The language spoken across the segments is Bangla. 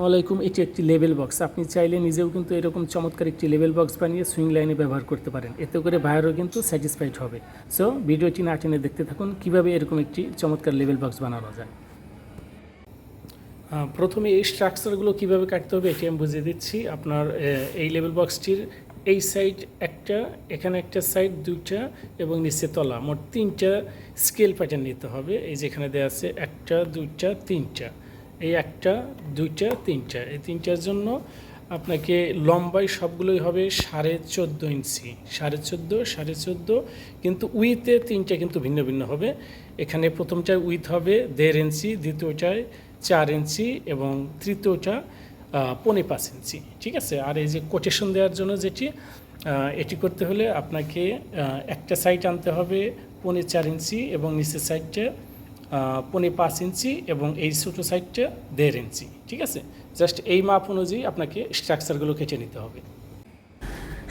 ওয়ালাইকুম এটি একটি লেভেল বক্স আপনি চাইলে নিজেও কিন্তু এরকম চমৎকার একটি লেভেল বক্স বানিয়ে সুইং লাইনে ব্যবহার করতে পারেন। এতে করে ভাইয়ারও কিন্তু স্যাটিসফাইড হবে। সো ভিডিওটি না টেনে দেখতে থাকুন, কীভাবে এরকম একটি চমৎকার লেভেল বক্স বানানো যায়। প্রথমে এই স্ট্রাকচারগুলো কীভাবে কাটতে হবে, এটি আমি বুঝিয়ে দিচ্ছি। আপনার এই লেভেল বক্সটির এই সাইড একটা, এখানে একটা সাইড দুইটা, এবং নিচে তলা। মোট তিনটা স্কেল প্যাটার্ন নিতে হবে। এই যেখানে দেওয়া আছে একটা, দুইটা, তিনটা। এই একটা, দুইটা, তিনটা। এই তিনটার জন্য আপনাকে লম্বাই সবগুলোই হবে সাড়ে চোদ্দ ইঞ্চি। সাড়ে চোদ্দ সাড়ে চোদ্দ, কিন্তু উইথে তিনটা কিন্তু ভিন্ন ভিন্ন হবে। এখানে প্রথমটায় উইথ হবে দেড় ইঞ্চি, দ্বিতীয়টায় চার ইঞ্চি এবং তৃতীয়টা পৌনে পাঁচ ইঞ্চি। ঠিক আছে? আর এই যে কোটেশন দেওয়ার জন্য যেটি এটি করতে হলে আপনাকে একটা সাইড আনতে হবে পৌনে চার ইঞ্চি এবং নিচের সাইডটা পৌনে পাঁচ ইঞ্চি এবং এই ছোটো সাইডটা দেড় ইঞ্চি, ঠিক আছে? জাস্ট এই মাপ অনুযায়ী আপনাকে স্ট্রাকচারগুলো কেটে নিতে হবে।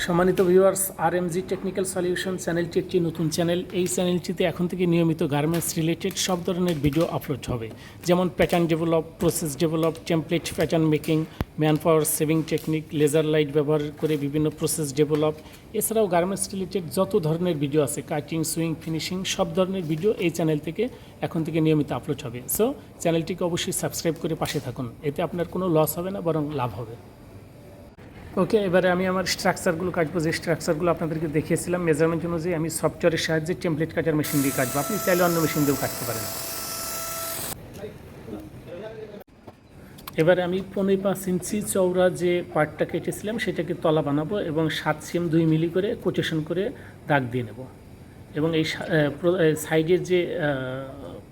সম্মানিত viewers R M G technical solution চ্যানেলটি একটি নতুন চ্যানেল এই চ্যানেলটিতে এখন থেকে নিয়মিত গার্মেন্টস রিলেটেড সব ধরনের ভিডিও আপলোড হবে। যেমন pattern develop process develop template pattern making man power saving technique laser light ব্যবহার করে বিভিন্ন প্রসেস ডেভেলপ এছাড়াও গার্মেন্টস রিলেটেড যত ধরনের ভিডিও আছে কাটিং সুইং ফিনিশিং সব ধরনের ভিডিও এই চ্যানেল থেকে এখন থেকে নিয়মিত আপলোড হবে। সো চ্যানেলটিকে অবশ্যই সাবস্ক্রাইব করে পাশে থাকুন। এতে আপনার কোনো লস হবে না, বরং লাভ হবে। ওকে, এবারে আমি আমার স্ট্রাকচারগুলো কাটবো। যে স্ট্রাকচারগুলো আপনাদেরকে দেখিয়েছিলাম মেজারমেন্ট অনুযায়ী আমি সফটওয়্যারের সাহায্যে টেমপ্লেট কাটার মেশিন দিয়ে কাটবো। আপনি চাইলে অন্য মেশিন দিয়েও কাটতে পারেন। এবারে আমি পনেরো পাঁচ ইঞ্চি চওড়া যে পার্টটা কেটেছিলাম, সেটাকে তলা বানাবো এবং সাত সিম দুই মিলি করে কোটেশন করে দাগ দিয়ে নেব। এবং এই সাইডের যে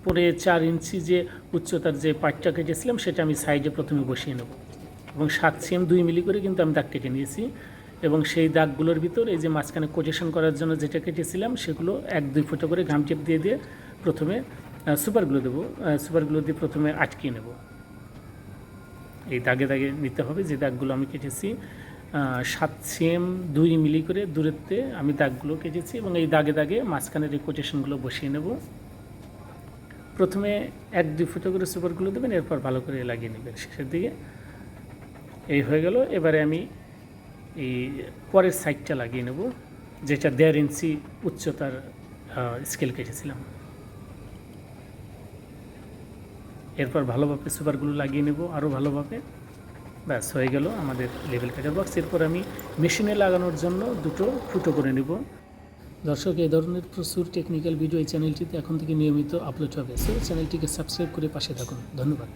পরে চার ইঞ্চি যে উচ্চতার যে পার্টটা কেটেছিলাম, সেটা আমি সাইডে প্রথমে বসিয়ে নেব। এবং সাত সিএম দুই মিলি করে কিন্তু আমি দাগ কেটে নিয়েছি। এবং সেই দাগগুলোর ভিতর এই যে মাঝখানে কোটেশন করার জন্য যেটা কেটেছিলাম, সেগুলো এক দুই ফুটো করে ঘাম টেপ দিয়ে দিয়ে প্রথমে সুপারগুলো দেবো সুপারগুলো দিয়ে প্রথমে আটকিয়ে নেব। এই দাগে দাগে নিতে হবে যে দাগগুলো আমি কেটেছি। সাত সিএম দুই মিলি করে দূরত্বে আমি দাগগুলো কেটেছি এবং এই দাগে দাগে মাঝখানের এই কোটেশনগুলো বসিয়ে নেব। প্রথমে এক দুই ফুটো করে সুপারগুলো দেবেন, এরপর ভালো করে লাগিয়ে নেবেন শেষের দিকে। এই হয়ে গেল। এবারে আমি এই পরের সাইডটা লাগিয়ে নেব, যেটা দেড় ইঞ্চি উচ্চতার স্কেল কেটেছিলাম। এরপর ভালোভাবে সুপারগুলো লাগিয়ে নেব আরও ভালোভাবে। ব্যাস, হয়ে গেল আমাদের লেভেল কাটার বক্স এরপর আমি মেশিনে লাগানোর জন্য দুটো ফুটো করে নেব। দর্শক, এই ধরনের প্রচুর টেকনিক্যাল ভিডিও এই চ্যানেলটিতে এখন থেকে নিয়মিত আপলোড হবে। সো চ্যানেলটিকে সাবস্ক্রাইব করে পাশে থাকুন। ধন্যবাদ।